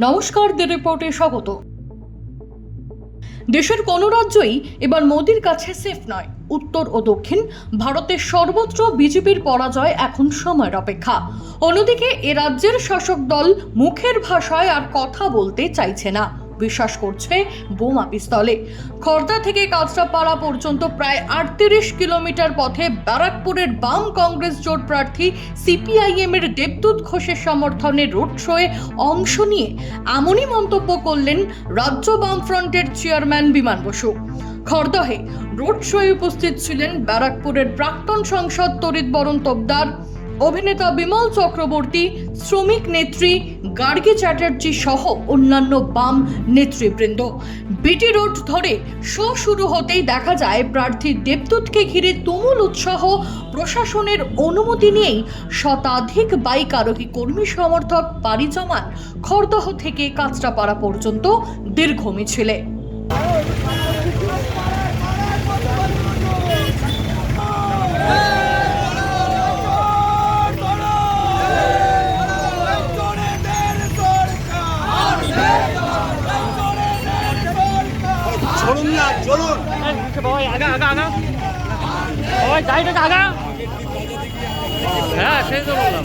নমস্কার দি রিপোর্টে স্বাগত। দেশের কোনো রাজ্যই এবার মোদির কাছে সেফ নয়। উত্তর ও দক্ষিণ ভারতের সর্বত্র বিজেপির পরাজয় এখন সময়ের অপেক্ষা। অন্যদিকে এ রাজ্যের শাসক দল মুখের ভাষায় আর কথা বলতে চাইছে না। বিশ্বাস করছে বোমা পিস্তলে। খর্দা থেকে কাঁচরাপাড়া পর্যন্ত প্রায় আটত্রিশ কিলোমিটার পথে ব্যারাকপুরের বাম কংগ্রেস জোট প্রার্থী সিপিআইএম এর দেবদূত ঘোষের সমর্থনে রোড শোয়ে অংশ নিয়ে এমনই মন্তব্য করলেন রাজ্য বাম ফ্রন্টের চেয়ারম্যান বিমান বসু। খড়দহে রোড শোয়ে উপস্থিত ছিলেন ব্যারাকপুরের প্রাক্তন সংসদ তরিত বরণ তোপদার অভিনেতা বিমল চক্রবর্তী, শ্রমিক নেত্রী গার্গী চ্যাটার্জি সহ অন্যান্য বাম নেতৃবৃন্দ। বিটি রোড ধরে শো শুরু হতেই দেখা যায়, প্রার্থী দেবদূতকে ঘিরে তুমুল উৎসাহ। প্রশাসনের অনুমতি নিয়েই শতাধিক বাইক আরোহী কর্মী সমর্থক পাড়ি জমান খড়দহ থেকে কাঁচরাপাড়া পর্যন্ত দীর্ঘ মিছিলে। বাবা আগা আগা আগা বাবা যাইটা আগা হ্যাঁ সেই তো বললাম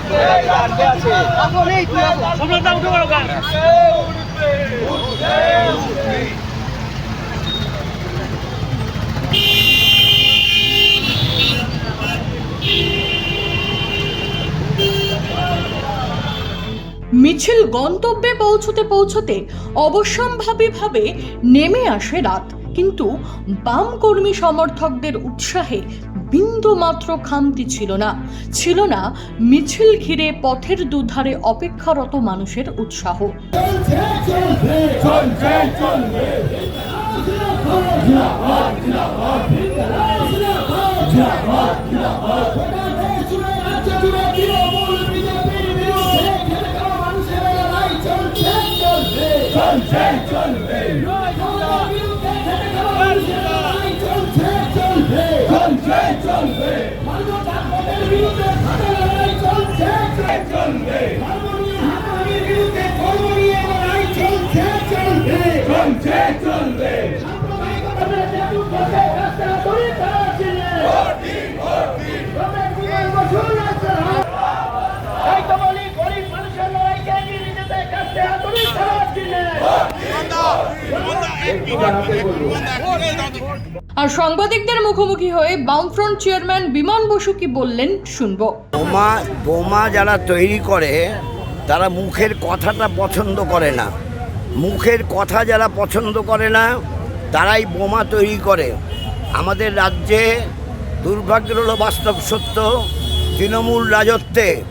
মিছিল গন্তব্যে পৌঁছতে পৌঁছতে অবশ্যম্ভাবীভাবে নেমে আসে রাত। কিন্তু বাম কর্মী সমর্থকদের উৎসাহে বিন্দু মাত্র খামতি ছিল না। ছিল না মিছিল ঘিরে পথের দুধারে অপেক্ষারত মানুষের উৎসাহ। আর সাংবাদিকদের মুখোমুখি হয়ে বামফ্রন্ট চেয়ারম্যান বিমান বসু কি বললেন, শুনব। বোমা বোমা যারা তৈরি করে, তারা মুখের কথাটা পছন্দ করে না। মুখের কথা যারা পছন্দ করে না, তারাই বোমা তৈরি করে। আমাদের রাজ্যে দুর্ভাগ্যের হলো বাস্তব সত্য, তৃণমূল রাজত্বে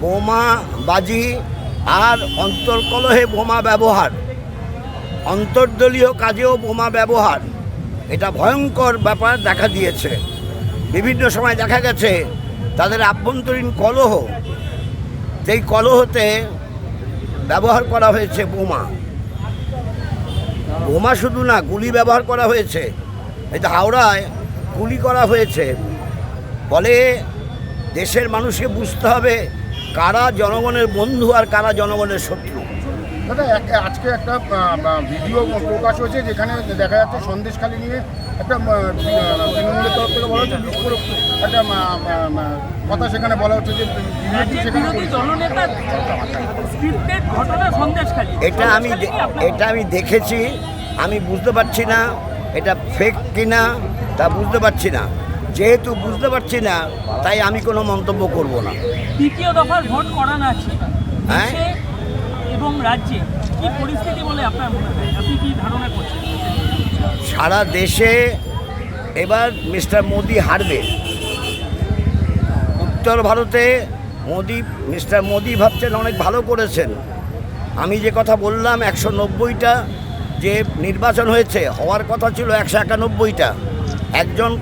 বোমা বাজি আর অন্তর্কলহে বোমা ব্যবহার। অন্তর্দলীয় কাজেও বোমা ব্যবহার। এটা ভয়ঙ্কর ব্যাপার দেখা দিয়েছে। বিভিন্ন সময় দেখা গেছে, তাদের আভ্যন্তরীণ কলহ। সেই কলহতে ব্যবহার করা হয়েছে বোমা। বোমা শুধু না, গুলি ব্যবহার করা হয়েছে। এই হাওড়ায় গুলি করা হয়েছে। ফলে দেশের মানুষকে বুঝতে হবে কারা জনগণের বন্ধু আর কারা জনগণের শত্রু। দাদা আজকে একটা ভিডিও প্রকাশ হয়েছে যেখানে দেখা যাচ্ছে সন্দেশখালী নিয়ে একটা তৃণমূলের থেকে বলা হচ্ছে বিস্ফোরক একটা কথা সেখানে বলা হচ্ছে যে এটা আমি এটা আমি দেখেছি আমি বুঝতে পারছি না এটা ফেক কিনা তা বুঝতে পারছি না। যেহেতু বুঝতে পারছি না তাই আমি কোনো মন্তব্য করব না। দ্বিতীয় দফার ভোট করানো আছে। হ্যাঁ? এবং রাজ্যে কি পরিস্থিতি বলে আপনার মনে হয়? আপনি কি ধারণা করছেন? সারা দেশে এবার মিস্টার মোদি হারবে। উত্তর ভারতে মোদি, মিস্টার মোদি ভাবছেন অনেক ভালো করেছেন। আমি যে কথা বললাম একশো নব্বইটা যে নির্বাচন হয়েছে, হওয়ার কথা ছিল একশো একানব্বইটা। একজন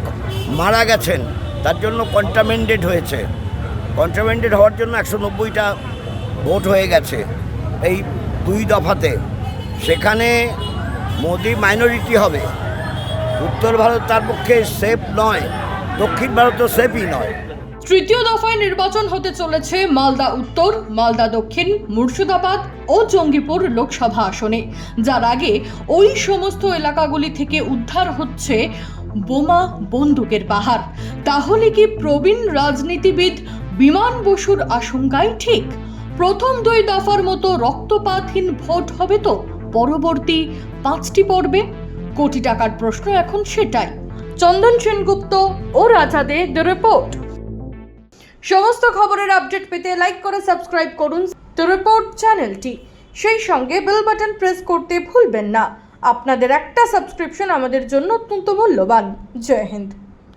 মারা গেছেন, তার জন্য কন্টামেন্ডেড হয়েছে। কন্টামেন্ডেড হওয়ার জন্য একশো নব্বইটা ভোট হয়ে গেছে এই দুই দফাতে। সেখানে মোদি মাইনরিটি হবে। উত্তর ভারত তার পক্ষে সেফ নয়, দক্ষিণ ভারতও সেফই নয়। তৃতীয় দফায় নির্বাচন হতে চলেছে মালদা উত্তর, মালদা দক্ষিণ, মুর্শিদাবাদ ও জঙ্গিপুর লোকসভা আসনে। যার আগে ওই সমস্ত এলাকাগুলি থেকে উদ্ধার হচ্ছে বোমা বন্দুকের পাহাড়। তাহলে কি প্রবীণ রাজনীতিবিদ বিমান বসুর আশঙ্কাই ঠিক? প্রথম দুই দফার মতো রক্তপাতহীন ভোট হবে তো? পরবর্তী পাঁচটি পর্বে কোটি টাকার প্রশ্ন এখন সেটাই। চন্দন সেনগুপ্ত ও রাজাদে দ্য রিপোর্ট। সমস্ত খবরের আপডেট পেতে লাইক করে সাবস্ক্রাইব করুন দ্য রিপোর্ট চ্যানেলটি। সেই সঙ্গে বেল বাটন প্রেস করতে ভুলবেন না। আপনাদের একটা সাবস্ক্রিপশন আমাদের জন্য অত্যন্ত মূল্যবান। জয় হিন্দ।